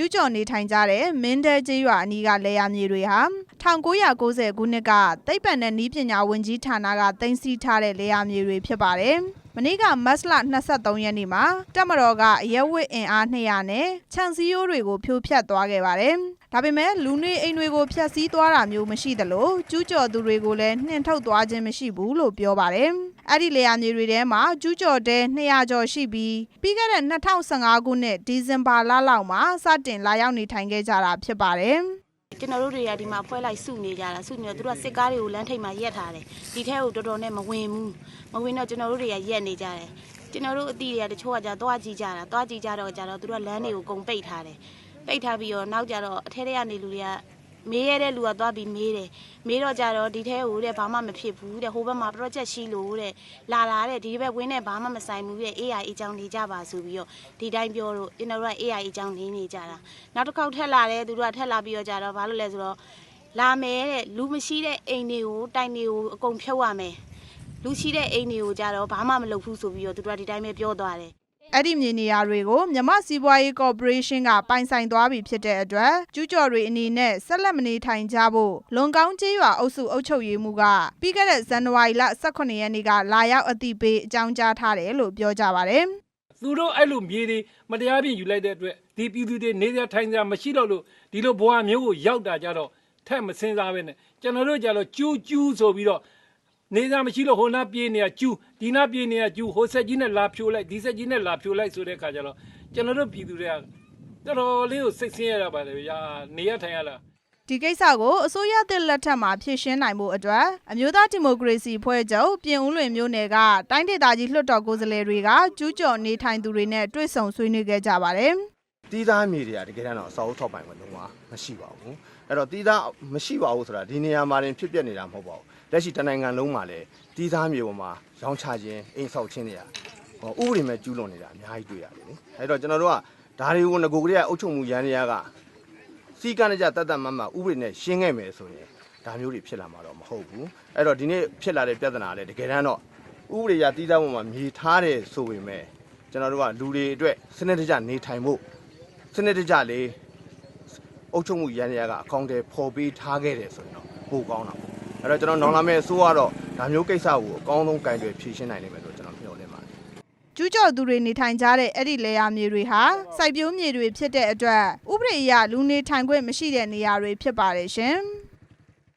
ကျူးကျော်နေထိုင်ကြတဲ့မင်းတဲကျေးရွာအနီးကလေယာမြေတွေဟာ1990ခုနှစ်ကသိပ္ပံနဲ့နည်းပညာဝန်ကြီးဌာနကတင်စီထားတဲ့လေယာမြေတွေဖြစ်ပါတယ်။ မနေ့ကမတ်လ23ရက်နေ့မှာတက်မတော်ကအရက်ဝစ်အင်အား200နဲ့ခြံစည်းရိုးတွေကိုဖြိုဖျက်သွားခဲ့ပါတယ်။ဒါပေမဲ့လူနေအိမ်တွေကိုဖျက်ဆီးသွားတာမျိုးမရှိသလိုကျူးကျော်သူတွေကိုလည်းနှင်ထုတ်သွားခြင်းမရှိဘူးလို့ပြောပါတယ်။အဲ့ဒီလေယာမြေတွေထဲမှာကျူးကျော်တဲ့200ကျော်ရှိပြီးပြီးခဲ့တဲ့2015ခုနှစ်ဒီဇင်ဘာလလောက်မှာစတင်လာရောက်နေထိုင်ခဲ့ကြတာဖြစ်ပါတယ်။ ကျွန်တော်တို့တွေကဒီမှာဖွဲလိုက်စုနေကြတာစုနေတော့သူတို့ကစစ်ကားတွေကိုလမ်းထိပ်မှာရက်ထားတယ်ဒီထဲကိုတော်တော်နဲ့မဝင်ဘူးမဝင်တော့ကျွန်တော်တို့တွေကရက်နေကြတယ်ကျွန်တော်တို့အတီတွေကတချို့ကကြာသွားကြည့်ကြတာသွားကြည့်ကြတော့ကြာတော့သူတို့ကလမ်းတွေကိုကုန်ပိတ်ထားတယ်ပိတ်ထားပြီးတော့နောက်ကြတော့အထဲထဲကနေလူတွေက မေးရတဲ့လူကသွားပြီးမေးတယ်မေးတော့ကြတော့ဒီထဲကိုတဲ့ဘာမှမဖြစ်ဘူးတဲ့ဟိုဘက်မှာ project ရှိလို့တဲ့လာလာတဲ့ဒီဘက်ဝင်းနဲ့ဘာမှမဆိုင်ဘူးတဲ့ AI အကြောင်းနေကြပါဆိုပြီးတော့ဒီတိုင်းပြောတော့ကျွန်တော်တို့က AI အကြောင်းနေနေကြတာနောက်တစ်ခေါက်ထက်လာတယ်သူတို့ကထက်လာပြီးတော့ကြတော့ဘာလို့လဲဆိုတော့လာမယ်တဲ့လူမရှိတဲ့အိမ်တွေကိုတိုင်တွေကိုအကုန်ဖြုတ်ရမယ်လူရှိတဲ့အိမ်တွေကိုကြတော့ဘာမှမလုပ်ဘူးဆိုပြီးတော့သူတို့ကဒီတိုင်းပဲပြောသွားတယ် အဲ့ဒီမြေနေရာတွေကိုမြမစီးပွားရေးကော်ပိုရေးရှင်းကပိုင်ဆိုင်သွားပြီဖြစ်တဲ့အတွက်ကျူးကျော်တွေအနေနဲ့ဆက်လက်မနေထိုင်ကြဖို့လွန်ကောင်းကျေးရွာအုပ်စုအုပ်ချုပ်ရေးမှူးကပြီးခဲ့တဲ့ဇန်နဝါရီလ18ရက်နေ့ကလာရောက်အသိပေးအကြောင်းကြားထားတယ်လို့ပြောကြပါတယ်သူတို့အဲ့လိုမြေတွေမတရားပြင်ယူလိုက်တဲ့အတွက်ဒီပြည်သူတွေနေကြထိုင်ကြမရှိတော့လို့ဒီလိုဘဝမျိုးကိုရောက်တာကြတော့ထက်မစင်စားပဲနဲ့ကျွန်တော်တို့ကြတော့ကျူးကျူးဆိုပြီးတော့ နေကြမရှိလို့ဟိုနာပြေးနေရကျူးဒီနာပြေးနေရကျူးဟိုဆက်ကြီးနဲ့လာဖြိုးလိုက်ဒီဆက်ကြီးနဲ့လာဖြိုးလိုက်ဆိုတဲ့ခါကျတော့ကျွန်တော်တို့ပြည်သူတွေကတော်တော်လေးကိုစိတ်ဆင်းရတာပါလေဗျာနေရထိုင်ရလားဒီကိစ္စကိုအစိုးရသစ်လက်ထက်မှာဖြေရှင်းနိုင်မှုအတွက်အမျိုးသားဒီမိုကရေစီဖွဲ့ချုပ်ပြင်ဦးလွင်မျိုးနယ်ကတိုင်းဒေသကြီးလွှတ်တော်ကိုယ်စားလှယ်တွေကကျူးကျော်နေထိုင်သူတွေနဲ့တွေ့ဆုံဆွေးနွေးခဲ့ကြပါတယ် တီးသားမြေတွေကတကယ်တမ်းတော့အစာအုပ်ထောက်ပိုင်ခွင့်လုံးဝမရှိပါဘူးအဲ့တော့တီးသားမရှိပါဘူးဆိုတာဒီနေရာမှာတင်ဖြစ်ပျက်နေတာမဟုတ်ပါဘူးလက်ရှိတနိုင်ငံလုံးမှာလည်းတီးသားမြေပေါ်မှာရောင်းချခြင်းအိမ်ဆောက်ခြင်းတွေကဟောဥပဒေမဲ့ကျူးလွန်နေတာအများကြီးတွေ့ရတယ်လေအဲ့တော့ကျွန်တော်တို့ကဒါတွေကိုငကိုကလေးကအုပ်ချုပ်မှုရန်ရကစီကံကြတတ်တတ်မမဥပဒေနဲ့ရှင်းခဲ့မယ်ဆိုရင်ဒါမျိုးတွေဖြစ်လာမှာတော့မဟုတ်ဘူးအဲ့တော့ဒီနေ့ဖြစ်လာတဲ့ပြဿနာလည်းတကယ်တမ်းတော့ဥပဒေရတီးသားပေါ်မှာမြေထားတယ်ဆိုပေမဲ့ကျွန်တော်တို့ကလူတွေအတွက်စနစ်တကျနေထိုင်ဖို့ စနစ်တကျလေးအုပ်ချုပ်မှုရန်ရကအကောင့်တွေပေါ်ပေးထားခဲ့တယ်ဆိုရင်တော့ပိုကောင်းတာပေါ့အဲ့တော့ကျွန်တော်နောင်လာမယ့်အစိုးရကတော့ဒါမျိုးကိစ္စကိုအကောင်းဆုံးကင်တွယ်ဖြေရှင်းနိုင်လိမ့်မယ်လို့ကျွန်တော်မျှော်လင့်ပါတယ်ကျူးကျော်သူတွေနေထိုင်ကြတဲ့အဲ့ဒီလေယာမြေတွေဟာစိုက်ပျိုးမြေတွေဖြစ်တဲ့အတွက်ဥပဒေအရလူနေထိုင်ခွင့်မရှိတဲ့နေရာတွေဖြစ်ပါတယ်ရှင်။